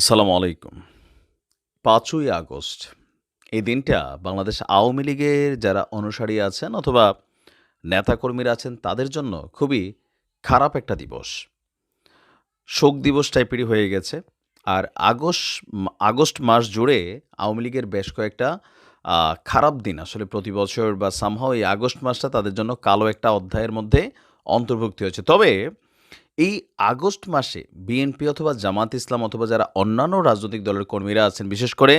আসসালামু আলাইকুম। পাঁচই আগস্ট, এই দিনটা বাংলাদেশ আওয়ামী লীগের যারা অনুসারী আছেন অথবা নেতাকর্মীরা আছেন, তাদের জন্য খুবই খারাপ একটা দিবস। শোক দিবস টাইপেরই হয়ে গেছে। আর আগস্ট আগস্ট মাস জুড়ে আওয়ামী লীগের বেশ কয়েকটা খারাপ দিন। আসলে প্রতি বছর বা সামহাও এই আগস্ট মাসটা তাদের জন্য কালো একটা অধ্যায়ের মধ্যে অন্তর্ভুক্তি হয়েছে। তবে এই আগস্ট মাসে বিএনপি অথবা জামাত ইসলাম অথবা যারা অন্যান্য রাজনৈতিক দলের কর্মীরা আছেন, বিশেষ করে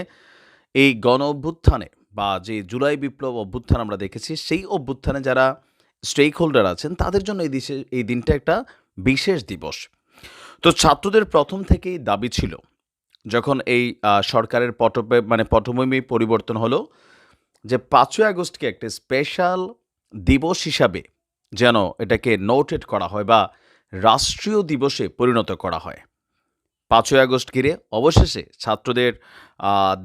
এই গণ অভ্যুত্থানে বা যে জুলাই বিপ্লব অভ্যুত্থান আমরা দেখেছি, সেই অভ্যুত্থানে যারা স্টেক হোল্ডার আছেন, তাদের জন্য এই দিশে, এই দিনটা একটা বিশেষ দিবস। তো ছাত্রদের প্রথম থেকেই দাবি ছিল, যখন এই সরকারের পটপে মানে পটভূমি পরিবর্তন হলো, যে পাঁচই আগস্টকে একটা স্পেশাল দিবস হিসাবে যেন এটাকে নোটেড করা হয় বা রাষ্ট্রীয় দিবসে পরিণত করা হয়। পাঁচই আগস্ট ঘিরে অবশেষে ছাত্রদের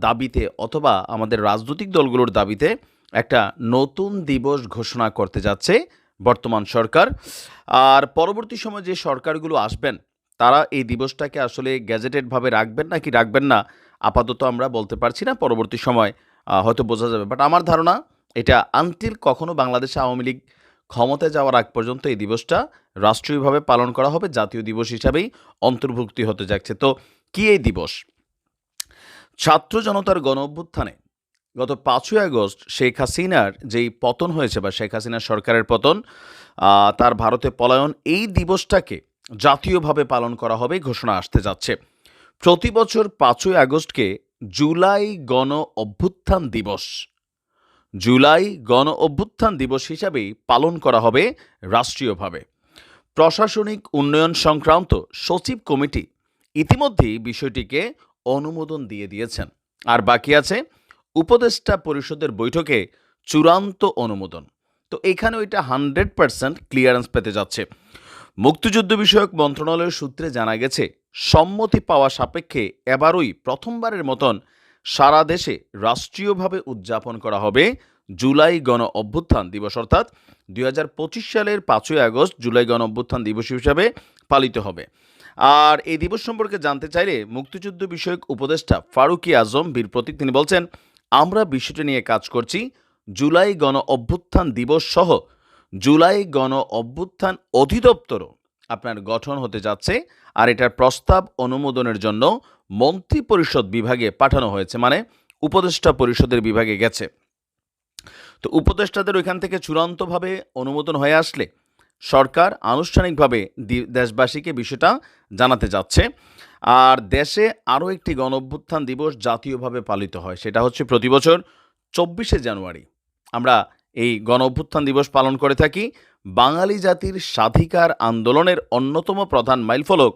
দাবিতে অথবা আমাদের রাজনৈতিক দলগুলোর দাবিতে একটা নতুন দিবস ঘোষণা করতে যাচ্ছে বর্তমান সরকার। আর পরবর্তী সময়ে যে সরকারগুলো আসবেন, তারা এই দিবসটাকে আসলে গ্যাজেটেডভাবে রাখবেন নাকি রাখবেন না, আপাতত আমরা বলতে পারছি না। পরবর্তী সময় হয়তো বোঝা যাবে। বাট আমার ধারণা, এটা আনটিল কখনো বাংলাদেশে আওয়ামী লীগ ক্ষমতায় যাওয়ার আগ পর্যন্ত এই দিবসটা রাষ্ট্রীয়ভাবে পালন করা হবে, জাতীয় দিবস হিসাবেই অন্তর্ভুক্তি হতে যাচ্ছে। তো কি এই দিবস? ছাত্র জনতার গণ অভ্যুত্থানে গত পাঁচই আগস্ট শেখ হাসিনার যেই পতন হয়েছে বা শেখ হাসিনার সরকারের পতন তার ভারতে পলায়ন, এই দিবসটাকে জাতীয়ভাবে পালন করা হবে ঘোষণা আসতে যাচ্ছে। প্রতি বছর পাঁচই আগস্টকে জুলাই গণ অভ্যুত্থান দিবস জুলাই গণ অভ্যুত্থান দিবস হিসাবেই পালন করা হবে রাষ্ট্রীয়ভাবে। প্রশাসনিক উন্নয়ন সংক্রান্ত সচিব কমিটি ইতিমধ্যেই বিষয়টিকে অনুমোদন দিয়ে দিয়েছেন। আর বাকি আছে, উপদেষ্টা পরিষদের বৈঠকে চূড়ান্ত অনুমোদন। তো এখানে ওইটা হান্ড্রেড পার্সেন্ট ক্লিয়ারেন্স পেতে যাচ্ছে। মুক্তিযুদ্ধ বিষয়ক মন্ত্রণালয়ের সূত্রে জানা গেছে, সম্মতি পাওয়া সাপেক্ষে এবারই প্রথমবারের মতন সারা দেশে রাষ্ট্রীয়ভাবে উদযাপন করা হবে জুলাই গণ অভ্যুত্থান দিবস, অর্থাৎ দুই হাজার পঁচিশ সালের পাঁচই আগস্ট জুলাই গণ অভ্যুত্থান দিবস হিসাবে পালিত হবে। আর এই দিবস সম্পর্কে জানতে চাইলে মুক্তিযুদ্ধ বিষয়ক উপদেষ্টা ফারুকি আজম বীর প্রতীক, তিনি বলছেন, আমরা বিষয়টি নিয়ে কাজ করছি, জুলাই গণ অভ্যুত্থান দিবস সহ জুলাই গণ অভ্যুত্থান অধিদপ্তরও আপনার গঠন হতে যাচ্ছে আর এটার প্রস্তাব অনুমোদনের জন্য মন্ত্রী পরিষদ বিভাগে পাঠানো হয়েছে মানে উপদেষ্টা পরিষদের বিভাগে গেছে। তো উপদেষ্টাদের ওইখান থেকে চূড়ান্তভাবে অনুমোদন হয়ে আসলে সরকার আনুষ্ঠানিকভাবে দেশবাসীকে বিষয়টা জানাতে যাচ্ছে। আর দেশে আরও একটি গণ অভ্যুত্থান দিবস জাতীয়ভাবে পালিত হয়, সেটা হচ্ছে প্রতি বছর চব্বিশে জানুয়ারি। আমরা এই গণ অভ্যুত্থান দিবস পালন করে থাকি বাঙালি জাতির স্বাধিকার আন্দোলনের অন্যতম প্রধান মাইলফলক।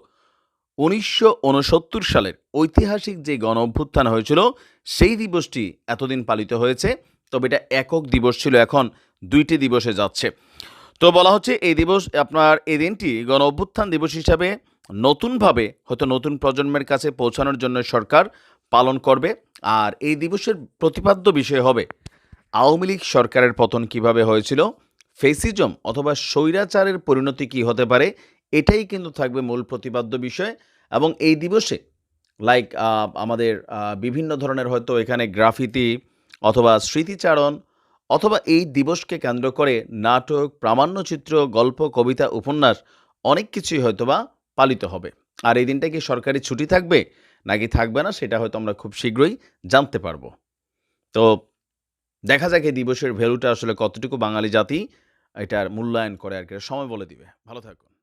উনিশশো উনসত্তর সালের ঐতিহাসিক যে গণ অভ্যুত্থান হয়েছিল, সেই দিবসটি এতদিন পালিত হয়েছে, তবে এটা একক দিবস ছিল এখন, দুইটি দিবসে যাচ্ছে। তো বলা হচ্ছে এই দিবস, আপনার এই দিনটি গণ অভ্যুত্থান দিবস হিসাবে নতুনভাবে, হয়তো নতুন প্রজন্মের কাছে পৌঁছানোর জন্য সরকার পালন করবে, আর এই দিবসের প্রতিপাদ্য বিষয় হবে আওয়ামী লীগ সরকারের পতন কীভাবে হয়েছিল? ফেসিজম অথবা স্বৈরাচারের পরিণতি কি হতে পারে? এটাই কিন্তু থাকবে মূল প্রতিপাদ্য বিষয়। এবং এই দিবসে লাইক আমাদের বিভিন্ন ধরনের হয়তো এখানে গ্রাফিতি অথবা স্মৃতিচারণ অথবা এই দিবসকে কেন্দ্র করে নাটক প্রামাণ্যচিত্র গল্প, কবিতা, উপন্যাস অনেক কিছুই হয়তোবা পালিত হবে। আর এই দিনটা কি সরকারি ছুটি থাকবে? নাকি থাকবে না? সেটা হয়তো আমরা খুব শীঘ্রই জানতে পারব। তো দেখা যাক এই দিবসের ভ্যালুটা আসলে কতটুকু বাঙালি জাতি এটার মূল্যায়ন করে আর কি। সময় বলে দিবে। ভালো থাকুন।